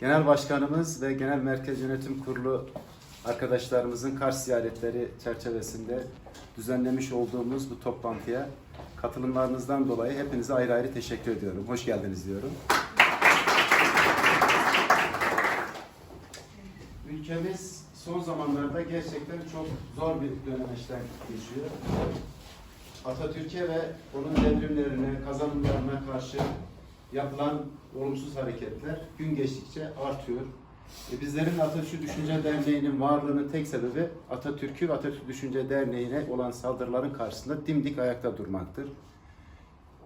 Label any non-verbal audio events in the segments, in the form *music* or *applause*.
Genel Başkanımız ve Genel Merkez Yönetim Kurulu arkadaşlarımızın Kars ziyaretleri çerçevesinde düzenlemiş olduğumuz bu toplantıya katılımlarınızdan dolayı hepinize ayrı ayrı teşekkür ediyorum. Hoş geldiniz diyorum. Ülkemiz son zamanlarda gerçekten çok zor bir dönemeçten geçiyor. Atatürk'e ve onun devrimlerine, kazanımlarına karşı yapılan olumsuz hareketler gün geçtikçe artıyor. E bizlerin Atatürk Düşünce Derneği'nin varlığının tek sebebi Atatürk'ü ve Atatürk Düşünce Derneği'ne olan saldırıların karşısında dimdik ayakta durmaktır.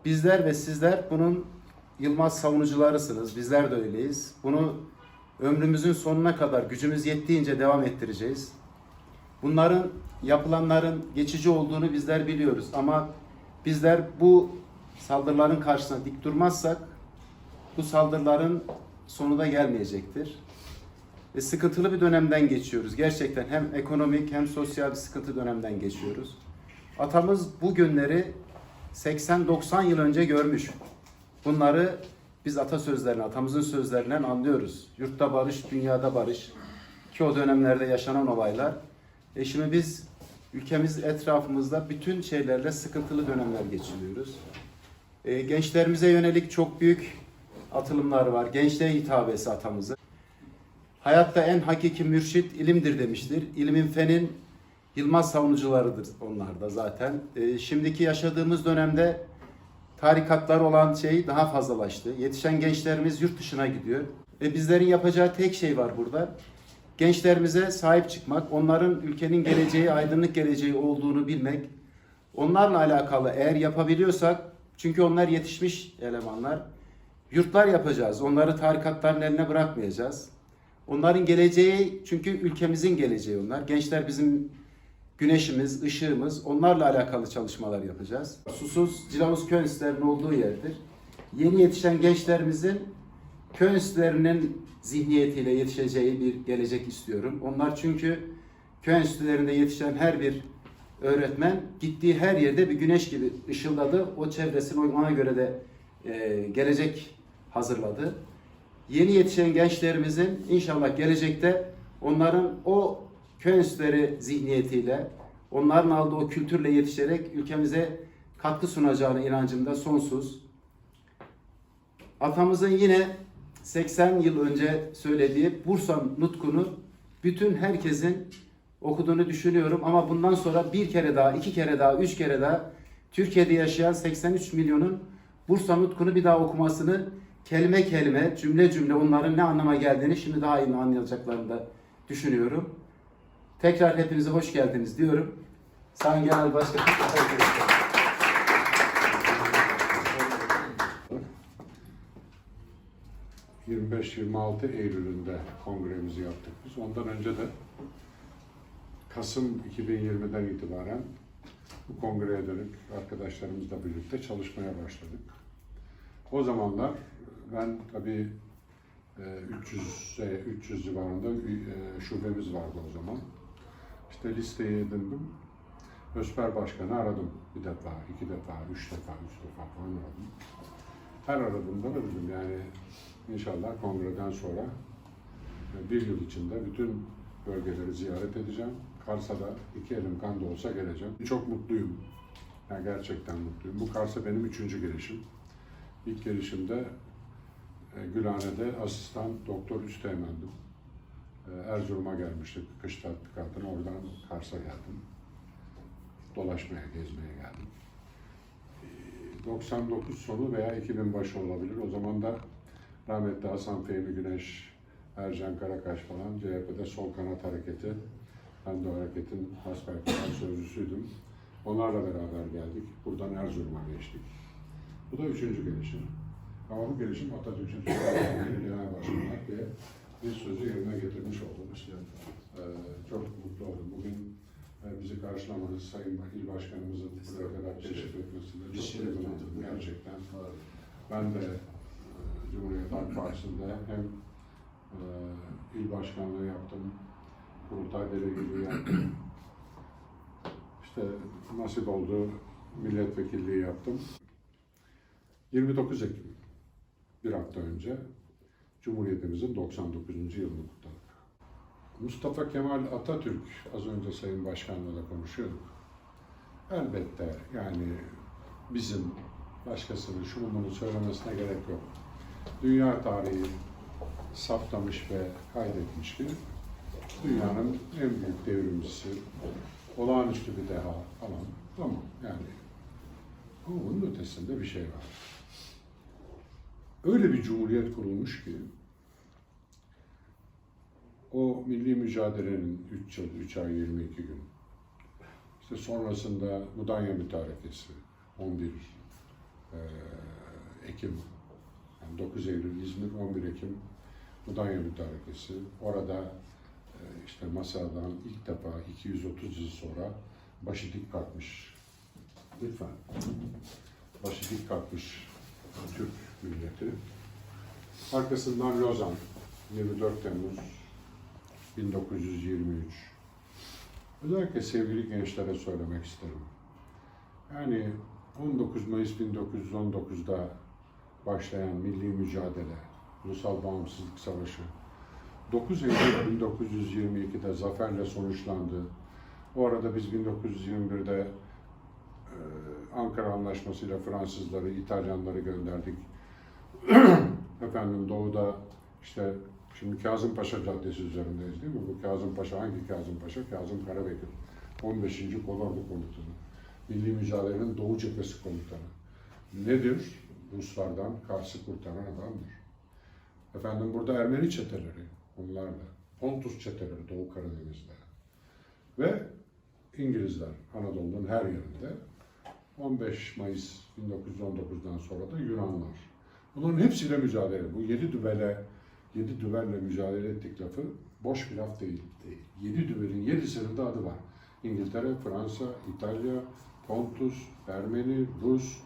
Bizler ve sizler bunun Yılmaz savunucularısınız. Bizler de öyleyiz. Bunu ömrümüzün sonuna kadar gücümüz yettiğince devam ettireceğiz. Bunların yapılanların geçici olduğunu bizler biliyoruz ama bizler bu saldırıların karşısına dik durmazsak bu saldırıların sonu da gelmeyecektir. Ve sıkıntılı bir dönemden geçiyoruz. Gerçekten hem ekonomik hem sosyal bir sıkıntı dönemden geçiyoruz. Atamız bu günleri 80-90 yıl önce görmüş. Bunları biz atasözlerine, atamızın sözlerinden anlıyoruz. Yurtta barış, dünyada barış. Ki o dönemlerde yaşanan olaylar. E şimdi biz ülkemiz etrafımızda bütün şeylerle sıkıntılı dönemler geçiriyoruz. E, gençlerimize yönelik çok büyük atılımlar var. Gençliğe hitabesi atamızı. Hayatta en hakiki mürşit ilimdir demiştir. İlimin fenin Yılmaz savunucularıdır onlar da zaten. E, şimdiki yaşadığımız dönemde tarikatlar olan şey daha fazlalaştı. Yetişen gençlerimiz yurt dışına gidiyor. Ve bizlerin yapacağı tek şey var burada. Gençlerimize sahip çıkmak, onların ülkenin geleceği, aydınlık geleceği olduğunu bilmek. Onlarla alakalı eğer yapabiliyorsak, çünkü onlar yetişmiş elemanlar, yurtlar yapacağız. Onları tarikatların eline bırakmayacağız. Onların geleceği, çünkü ülkemizin geleceği onlar. Gençler bizim güneşimiz, ışığımız. Onlarla alakalı çalışmalar yapacağız. Susuz Cilavuz Köyünsler'in olduğu yerdir. Yeni yetişen gençlerimizin Köyünslerinin zihniyetiyle yetişeceği bir gelecek istiyorum. Onlar çünkü köy yetişen her bir öğretmen gittiği her yerde bir güneş gibi ışıldadı. O çevresine uymana göre de e, gelecek hazırladı. Yeni yetişen gençlerimizin inşallah gelecekte onların o köy enstitüleri zihniyetiyle, onların aldığı o kültürle yetişerek ülkemize katkı sunacağına inancımda sonsuz. Atamızın yine 80 yıl önce söylediği Bursa nutkunu bütün herkesin okuduğunu düşünüyorum ama bundan sonra bir kere daha, iki kere daha, üç kere daha Türkiye'de yaşayan 83 milyonun Bursa nutkunu bir daha okumasını kelime kelime, cümle cümle onların ne anlama geldiğini şimdi daha iyi anlayacaklarını da düşünüyorum. Tekrar hepinize hoş geldiniz diyorum. Sayın Genel Başkanım. 25-26 Eylül'ünde kongremizi yaptık biz. Ondan önce de Kasım 2020'den itibaren bu kongreye dönük arkadaşlarımızla birlikte çalışmaya başladık. O zamanlar ben tabii e, 300 e, 300 civarında e, şubemiz vardı o zaman. İşte listeyi edindim. Ösper Başkan'ı aradım bir defa, iki defa, üç defa, üç defa falan aradım. Her aradığımda da dedim yani inşallah kongreden sonra e, bir yıl içinde bütün bölgeleri ziyaret edeceğim. Kars'a da iki elim kan da olsa geleceğim. Çok mutluyum. Yani gerçekten mutluyum. Bu Kars'a benim üçüncü gelişim. İlk gelişimde e, Gülhane'de asistan doktor üsteğmendim. E, Erzurum'a gelmiştik kış tatbikatına. Oradan Kars'a geldim. Dolaşmaya, gezmeye geldim. E, 99 sonu veya 2000 başı olabilir. O zaman da rahmetli Hasan Fehmi Güneş, Ercan Karakaş falan CHP'de sol kanat hareketi. Ben de o hareketin hasbelkader sözcüsüydüm. Onlarla beraber geldik. Buradan Erzurum'a geçtik. Bu da üçüncü gelişim. Ama bu gelişim Atatürk'ün genel başkanlar diye bir sözü yerine getirmiş oldum. İşte, e, çok mutlu oldum. Bugün e, bizi karşılamanız, Sayın İl Başkanımızın buraya kadar teşrif etmesiyle çok memnun oldum gerçekten. Ben de e, Cumhuriyet Halk Partisi'nde hem e, il başkanlığı yaptım, kurultay delegeliği yaptım. İşte nasip oldu milletvekilliği yaptım. 29 Ekim bir hafta önce Cumhuriyetimizin 99. yılını kutladık. Mustafa Kemal Atatürk, az önce Sayın Başkan'la da konuşuyorduk. Elbette yani bizim başkasının şunu bunu söylemesine gerek yok. Dünya tarihi saptamış ve kaydetmiş ki dünyanın en büyük devrimcisi, olağanüstü bir deha falan. Tamam yani. Bunun ötesinde bir şey var. Öyle bir cumhuriyet kurulmuş ki o milli mücadelenin 3 yıl, 3 ay 22 gün. İşte sonrasında Mudanya Mütarekesi 11 eee, Ekim yani 9 Eylül İzmir, 11 Ekim Mudanya Mütarekesi. Orada eee, işte masadan ilk defa 230 yıl sonra başı dik kalkmış. Lütfen. Başı dik kalkmış Türk milleti. Arkasından Lozan 24 Temmuz 1923. Özellikle sevgili gençlere söylemek isterim. Yani 19 Mayıs 1919'da başlayan milli mücadele, Ulusal Bağımsızlık Savaşı, 9 Eylül 1922'de zaferle sonuçlandı. O arada biz 1921'de e, Ankara Anlaşması'yla Fransızları, İtalyanları gönderdik. *clears throat* Efendim doğuda işte şimdi Kazım Paşa Caddesi üzerindeyiz değil mi? Bu Kazım Paşa hangi Kazım Paşa? Kazım Karabekir. 15. Kolordu Komutanı. Milli Mücadele'nin Doğu Cephesi Komutanı. Nedir? Ruslardan Kars'ı kurtaran adamdır. Efendim burada Ermeni çeteleri, onlar da. Pontus çeteleri Doğu Karadeniz'de. Ve İngilizler Anadolu'nun her yerinde. 15 Mayıs 1919'dan sonra da Yunanlar. Bunların hepsiyle mücadele. Bu yedi düvele, yedi düvelle mücadele ettik lafı boş bir laf değil. Yedi düvelin yedisinin de adı var. İngiltere, Fransa, İtalya, Pontus, Ermeni, Rus,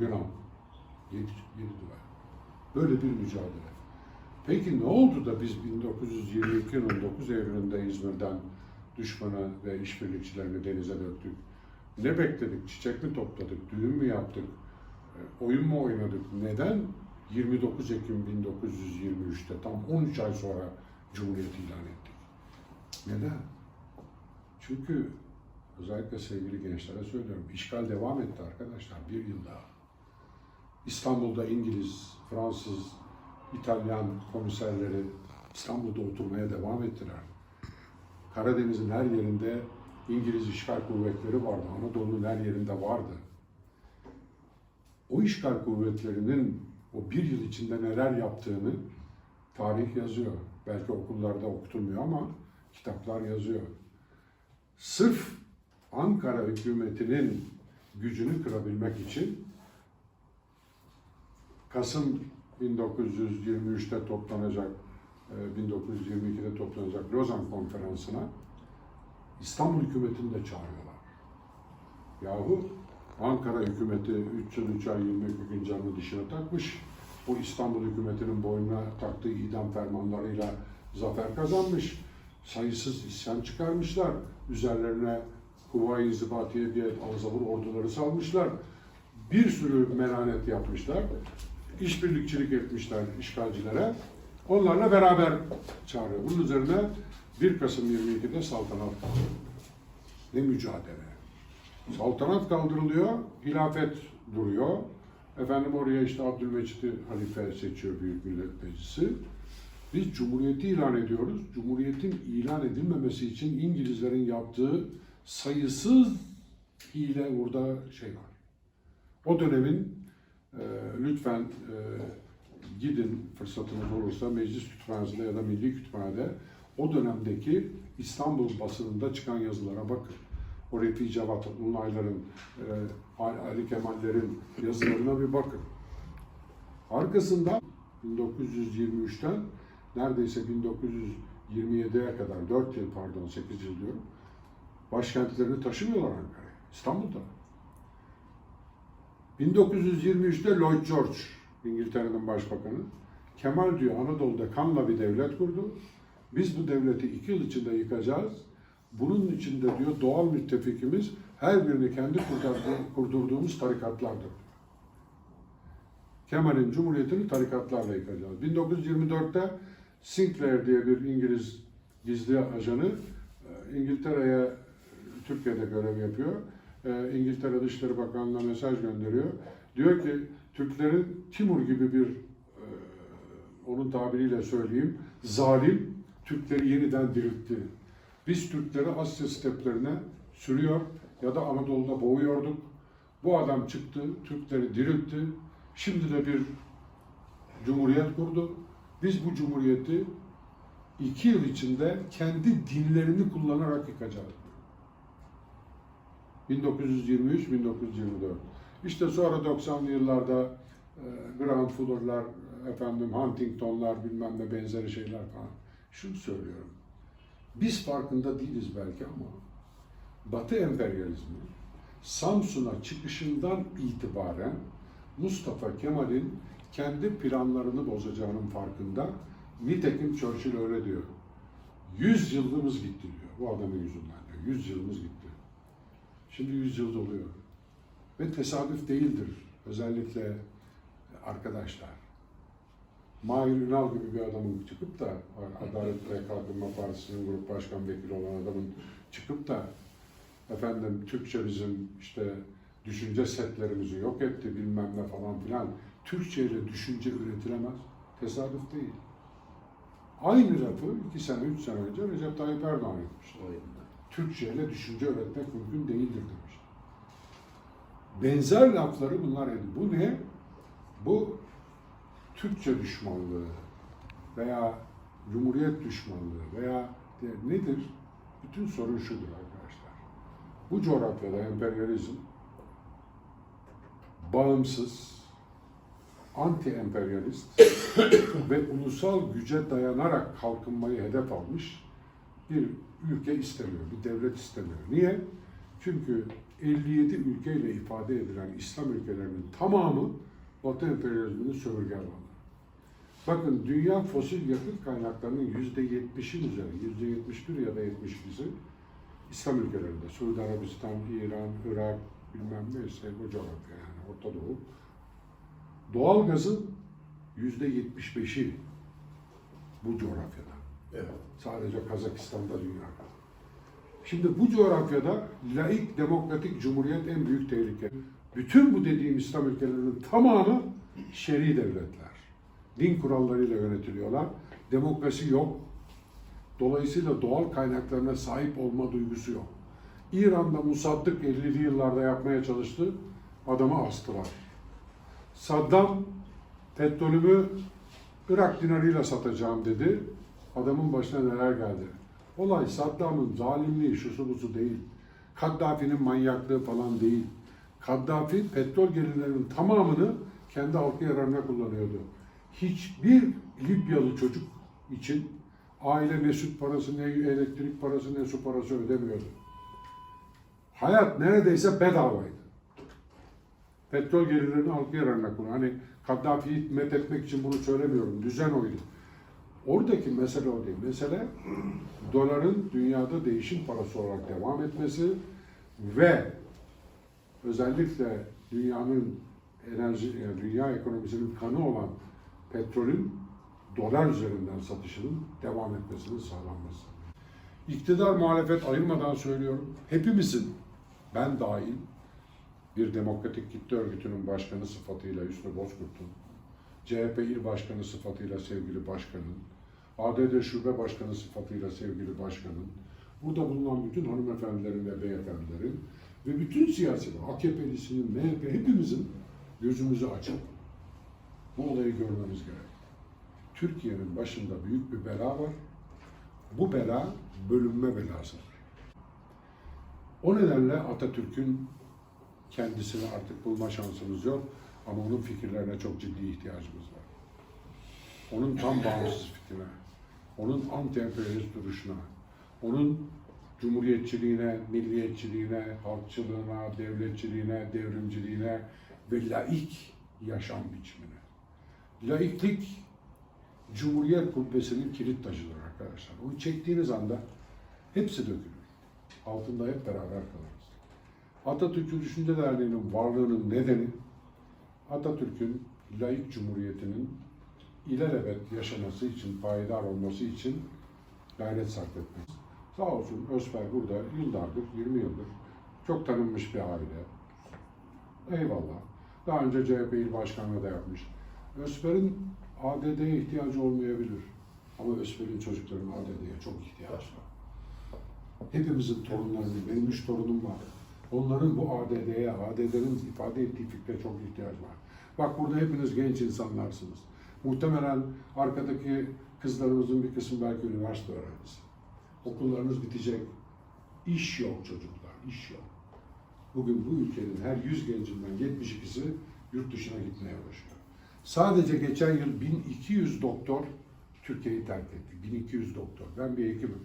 Yunan. Yedi, yedi düvel. Böyle bir mücadele. Peki ne oldu da biz 1922'nin 9 Eylül'ünde İzmir'den düşmanı ve işbirlikçilerini denize döktük? Ne bekledik? Çiçek mi topladık? Düğün mü yaptık? E, Oyun mu oynadık? Neden 29 Ekim 1923'te tam 13 ay sonra Cumhuriyet ilan ettik? Neden? Çünkü özellikle sevgili gençlere söylüyorum. işgal devam etti arkadaşlar bir yıl daha. İstanbul'da İngiliz, Fransız, İtalyan komiserleri İstanbul'da oturmaya devam ettiler. Karadeniz'in her yerinde İngiliz işgal kuvvetleri vardı. Anadolu'nun her yerinde vardı. O işgal kuvvetlerinin o bir yıl içinde neler yaptığını tarih yazıyor. Belki okullarda okutulmuyor ama kitaplar yazıyor. Sırf Ankara hükümetinin gücünü kırabilmek için Kasım 1923'te toplanacak, e, 1922'de toplanacak Lozan Konferansı'na İstanbul hükümetini de çağırıyorlar. Yahu Ankara hükümeti 3 yıl 3 ay 22 gün canını dişine takmış. Bu İstanbul hükümetinin boynuna taktığı idam fermanlarıyla zafer kazanmış. Sayısız isyan çıkarmışlar. Üzerlerine Kuvayi İnzibatiye diye Anzavur orduları salmışlar. Bir sürü melanet yapmışlar. İşbirlikçilik etmişler işgalcilere. Onlarla beraber çağırıyor. Bunun üzerine 1 Kasım 22'de saltanat. Ne mücadele. Saltanat kaldırılıyor, hilafet duruyor. Efendim oraya işte Abdülmecit'i halife seçiyor Büyük Millet Meclisi. Biz Cumhuriyeti ilan ediyoruz. Cumhuriyetin ilan edilmemesi için İngilizlerin yaptığı sayısız hile burada şey var. O dönemin e, lütfen e, gidin fırsatınız olursa meclis kütüphanesinde ya da milli kütüphanede o dönemdeki İstanbul basınında çıkan yazılara bakın. O Refi Cevat Unayların, e, Ali Kemal'lerin yazılarına bir bakın. Arkasından 1923'ten neredeyse 1927'ye kadar 4 yıl pardon 8 yıl diyorum. Başkentlerini taşımıyorlar Ankara'ya. İstanbul'da. 1923'te Lloyd George, İngiltere'nin başbakanı, Kemal diyor Anadolu'da kanla bir devlet kurdu. Biz bu devleti iki yıl içinde yıkacağız. Bunun içinde diyor doğal müttefikimiz her birini kendi kurdurduğumuz tarikatlardır. Kemal'in Cumhuriyeti'ni tarikatlarla yıkacağız. 1924'te Sinclair diye bir İngiliz gizli ajanı e, İngiltere'ye Türkiye'de görev yapıyor. E, İngiltere Dışişleri Bakanlığı'na mesaj gönderiyor. Diyor ki Türklerin Timur gibi bir e, onun tabiriyle söyleyeyim zalim Türkleri yeniden diriltti. Biz Türkleri Asya steplerine sürüyor ya da Anadolu'da boğuyorduk. Bu adam çıktı, Türkleri diriltti. Şimdi de bir cumhuriyet kurdu. Biz bu cumhuriyeti iki yıl içinde kendi dinlerini kullanarak yıkacağız. 1923-1924. İşte sonra 90'lı yıllarda e, Grand Fuller'lar, efendim Huntington'lar bilmem ne benzeri şeyler falan. Şunu söylüyorum. Biz farkında değiliz belki ama Batı emperyalizmi Samsun'a çıkışından itibaren Mustafa Kemal'in kendi planlarını bozacağının farkında. Nitekim Churchill öyle diyor. Yüz yılımız gitti diyor. Bu adamın yüzünden diyor. Yüz yılımız gitti. Şimdi yüz yıl doluyor. Ve tesadüf değildir. Özellikle arkadaşlar. Mahir Ünal gibi bir adamın çıkıp da Adalet ve Kalkınma Partisi'nin grup başkan vekili olan adamın çıkıp da efendim Türkçe bizim işte düşünce setlerimizi yok etti bilmem ne falan filan. Türkçe ile düşünce üretilemez. Tesadüf değil. Aynı lafı iki sene, üç sene önce Recep Tayyip Erdoğan etmişti. Türkçe ile düşünce öğretmek mümkün değildir demişti. Benzer lafları bunlar edin. Bu ne? Bu Türkçe düşmanlığı veya Cumhuriyet düşmanlığı veya nedir? Bütün sorun şudur arkadaşlar. Bu coğrafyada emperyalizm bağımsız, anti-emperyalist *coughs* ve ulusal güce dayanarak kalkınmayı hedef almış bir ülke istemiyor, bir devlet istemiyor. Niye? Çünkü 57 ülkeyle ifade edilen İslam ülkelerinin tamamı Batı emperyalizminin sömürge. Bakın dünya fosil yakıt kaynaklarının yüzde yetmişin üzeri, yüzde yetmiş bir ya da yetmiş ikisi İslam ülkelerinde. Suudi Arabistan, İran, Irak, bilmem neyse bu coğrafya yani Orta Doğu. Doğalgazın yüzde yetmiş beşi bu coğrafyada. Evet. Sadece Kazakistan'da dünyada. Şimdi bu coğrafyada laik demokratik cumhuriyet en büyük tehlike. Bütün bu dediğim İslam ülkelerinin tamamı şer'i devletler. Din kurallarıyla yönetiliyorlar. Demokrasi yok. Dolayısıyla doğal kaynaklarına sahip olma duygusu yok. İran'da Musaddık 50'li yıllarda yapmaya çalıştı. Adamı astılar. Saddam petrolümü Irak dinarıyla satacağım dedi. Adamın başına neler geldi. Olay Saddam'ın zalimliği, şusu busu değil. Kaddafi'nin manyaklığı falan değil. Kaddafi petrol gelirlerinin tamamını kendi halkı yararına kullanıyordu. Hiçbir Libyalı çocuk için aile ne süt parası, ne elektrik parası, ne su parası ödemiyordu. Hayat neredeyse bedavaydı. Petrol gelirlerini halkı yararına kullan. Hani Kaddafi'yi met etmek için bunu söylemiyorum. Düzen oydu. Oradaki mesele o değil. Mesele *clears throat* doların dünyada değişim parası olarak devam etmesi ve özellikle dünyanın enerji, yani dünya ekonomisinin kanı olan petrolün dolar üzerinden satışının devam etmesinin sağlanması. İktidar muhalefet ayırmadan söylüyorum. Hepimizin, ben dahil, bir demokratik kitle örgütünün başkanı sıfatıyla Hüsnü Bozkurt'un, CHP il başkanı sıfatıyla sevgili başkanın, ADD şube başkanı sıfatıyla sevgili başkanın, burada bulunan bütün hanımefendilerin ve beyefendilerin ve bütün siyasiler, AKP'lisinin, MHP hepimizin gözümüzü açıp bu olayı görmemiz gerek. Türkiye'nin başında büyük bir bela var. Bu bela bölünme belasıdır. O nedenle Atatürk'ün kendisini artık bulma şansımız yok ama onun fikirlerine çok ciddi ihtiyacımız var. Onun tam bağımsız fikrine, onun anti-emperyalist duruşuna, onun cumhuriyetçiliğine, milliyetçiliğine, halkçılığına, devletçiliğine, devrimciliğine ve laik yaşam biçimine. Laiklik Cumhuriyet kubbesinin kilit taşıdır arkadaşlar. Onu çektiğiniz anda hepsi dökülür. Altında hep beraber kalırız. Atatürk'ün Düşünce Derneği'nin varlığının nedeni Atatürk'ün laik cumhuriyetinin ilelebet yaşaması için, payidar olması için gayret sarf etmesi. Sağ olsun Özfer burada yıllardır, 20 yıldır çok tanınmış bir aile. Eyvallah. Daha önce CHP il başkanlığı da yapmış. Özfer'in ADD'ye ihtiyacı olmayabilir. Ama Özfer'in çocuklarının ADD'ye çok ihtiyacı var. Hepimizin torunlarının, benim üç torunum var. Onların bu ADD'ye, ADD'nin ifade ettiği fikre çok ihtiyacı var. Bak burada hepiniz genç insanlarsınız. Muhtemelen arkadaki kızlarımızın bir kısmı belki üniversite öğrencisi. Okullarınız bitecek. İş yok çocuklar, iş yok. Bugün bu ülkenin her 100 gencinden 72'si yurt dışına gitmeye başlıyor. Sadece geçen yıl 1200 doktor Türkiye'yi terk etti. 1200 doktor. Ben bir hekimim.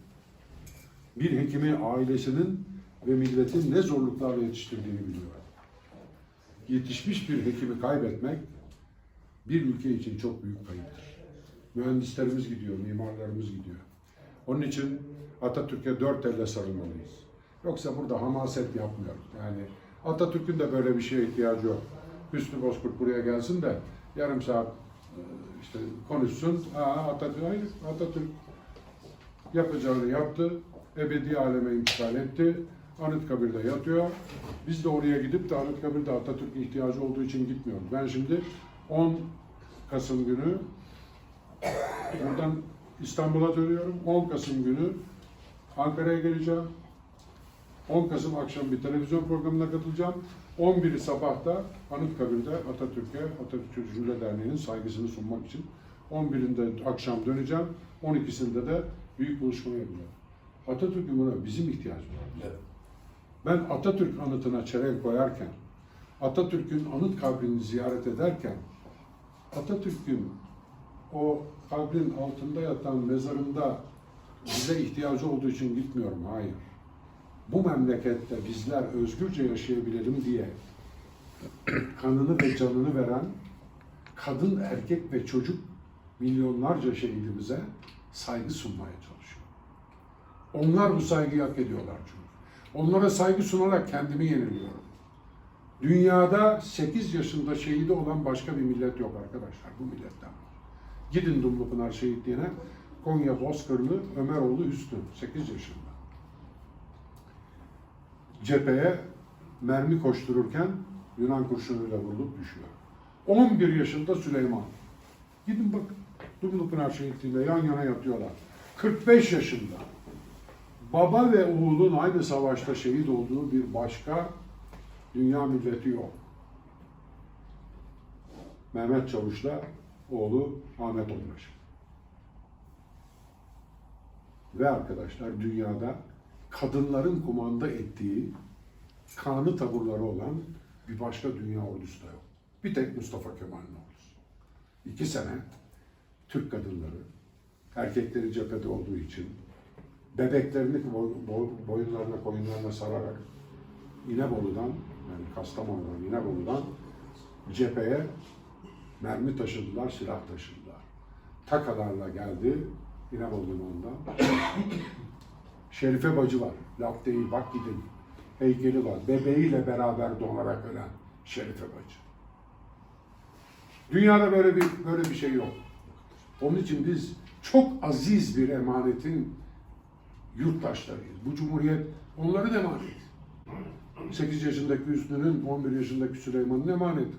Bir hekimi ailesinin ve milletin ne zorluklarla yetiştirdiğini biliyorum. Yetişmiş bir hekimi kaybetmek bir ülke için çok büyük kayıptır. Mühendislerimiz gidiyor, mimarlarımız gidiyor. Onun için Atatürk'e dört elle sarılmalıyız. Yoksa burada hamaset yapmıyoruz. Yani Atatürk'ün de böyle bir şeye ihtiyacı yok. Hüsnü Bozkurt buraya gelsin de yarım saat e, işte konuşsun. Aa, Atatürk, hayır Atatürk yapacağını yaptı. Ebedi aleme intikal etti. Anıtkabir'de yatıyor. Biz de oraya gidip de Anıtkabir'de Atatürk'e ihtiyacı olduğu için gitmiyoruz. Ben şimdi 10 Kasım günü buradan İstanbul'a dönüyorum. 10 Kasım günü Ankara'ya geleceğim. 10 Kasım akşam bir televizyon programına katılacağım. 11'i sabahta Anıtkabir'de Atatürk'e, Atatürk Çocukluğu Derneği'nin saygısını sunmak için 11'inde akşam döneceğim. 12'sinde de büyük buluşma yapacağım. Atatürk'ün buna bizim ihtiyacımız var. Ben Atatürk anıtına çelenk koyarken, Atatürk'ün anıt kabrini ziyaret ederken, Atatürk'ün o kabrin altında yatan mezarında bize ihtiyacı olduğu için gitmiyorum. Hayır. Bu memlekette bizler özgürce yaşayabilelim diye kanını ve canını veren kadın, erkek ve çocuk milyonlarca şehidimize saygı sunmaya çalışıyor. Onlar bu saygıyı hak ediyorlar çünkü. Onlara saygı sunarak kendimi yeniliyorum. Dünyada 8 yaşında şehidi olan başka bir millet yok arkadaşlar. Bu milletten. Gidin Dumlupınar şehitliğine. Konya Bozkırlı Ömeroğlu Hüsnü 8 yaşında. Cepheye mermi koştururken Yunan kurşunuyla vurulup düşüyor. 11 yaşında Süleyman. Gidin bak Dumlupınar şehitliğinde yan yana yatıyorlar. 45 yaşında. Baba ve oğlun aynı savaşta şehit olduğu bir başka dünya milleti yok. Mehmet Çavuş'la oğlu Ahmet Onbaşı. Ve arkadaşlar dünyada kadınların kumanda ettiği kanı taburları olan bir başka dünya ordusu da yok. Bir tek Mustafa Kemal'in ordusu. İki sene Türk kadınları erkekleri cephede olduğu için bebeklerini bo- bo- boyunlarına koyunlarına sararak İnebolu'dan yani Kastamonu'dan İnebolu'dan cepheye mermi taşıdılar, silah taşıdılar. Takalarla geldi İnebolu limanından. Şerife bacı var. Laf değil bak gidin. Heykeli var. Bebeğiyle beraber donarak ölen Şerife bacı. Dünyada böyle bir böyle bir şey yok. Onun için biz çok aziz bir emanetin yurttaşlarıyız. Bu cumhuriyet onların emaneti. 8 yaşındaki Hüsnü'nün 11 yaşındaki Süleyman'ın emaneti.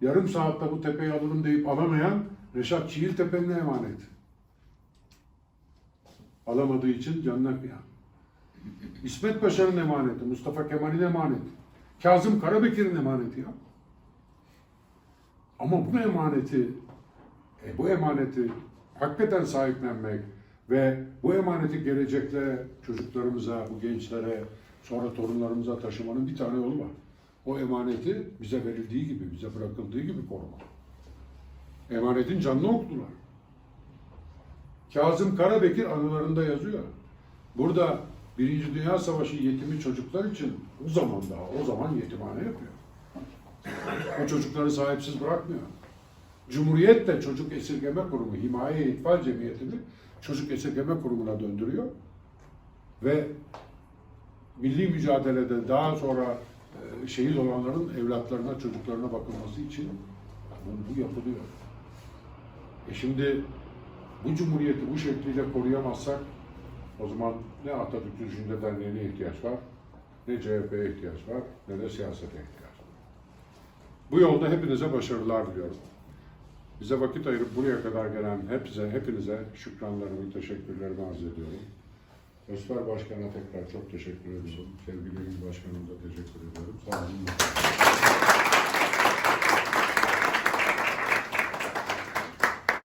Yarım saatte bu tepeyi alırım deyip alamayan Reşat Çiğiltepe'nin emaneti. Alamadığı için canına kıyan. İsmet Paşa'nın emaneti, Mustafa Kemal'in emaneti. Kazım Karabekir'in emaneti ya. Ama bu emaneti, e, bu emaneti hakikaten sahiplenmek ve bu emaneti gelecekte çocuklarımıza, bu gençlere, sonra torunlarımıza taşımanın bir tane yolu var. O emaneti bize verildiği gibi, bize bırakıldığı gibi korumak. Emanetin canını okudular. Kazım Karabekir anılarında yazıyor. Burada Birinci Dünya Savaşı yetimi çocuklar için o zaman daha, o zaman yetimhane yapıyor. O çocukları sahipsiz bırakmıyor. Cumhuriyet de Çocuk Esirgeme Kurumu, Himaye İtfal Cemiyeti'ni Çocuk Esirgeme Kurumu'na döndürüyor. Ve milli mücadelede daha sonra e, şehit olanların evlatlarına, çocuklarına bakılması için bu, yapılıyor. E şimdi bu cumhuriyeti bu şekliyle koruyamazsak o zaman ne Atatürk Düşünce Derneği'ne ihtiyaç var, ne CHP'ye ihtiyaç var, ne de siyasete ihtiyaç var. Bu yolda hepinize başarılar diliyorum. Bize vakit ayırıp buraya kadar gelen hepinize, hepinize şükranlarımı, teşekkürlerimi arz ediyorum. Özfer Başkan'a tekrar çok teşekkür ediyorum. Sevgili İl Başkanım da teşekkür ediyorum. Sağ olun.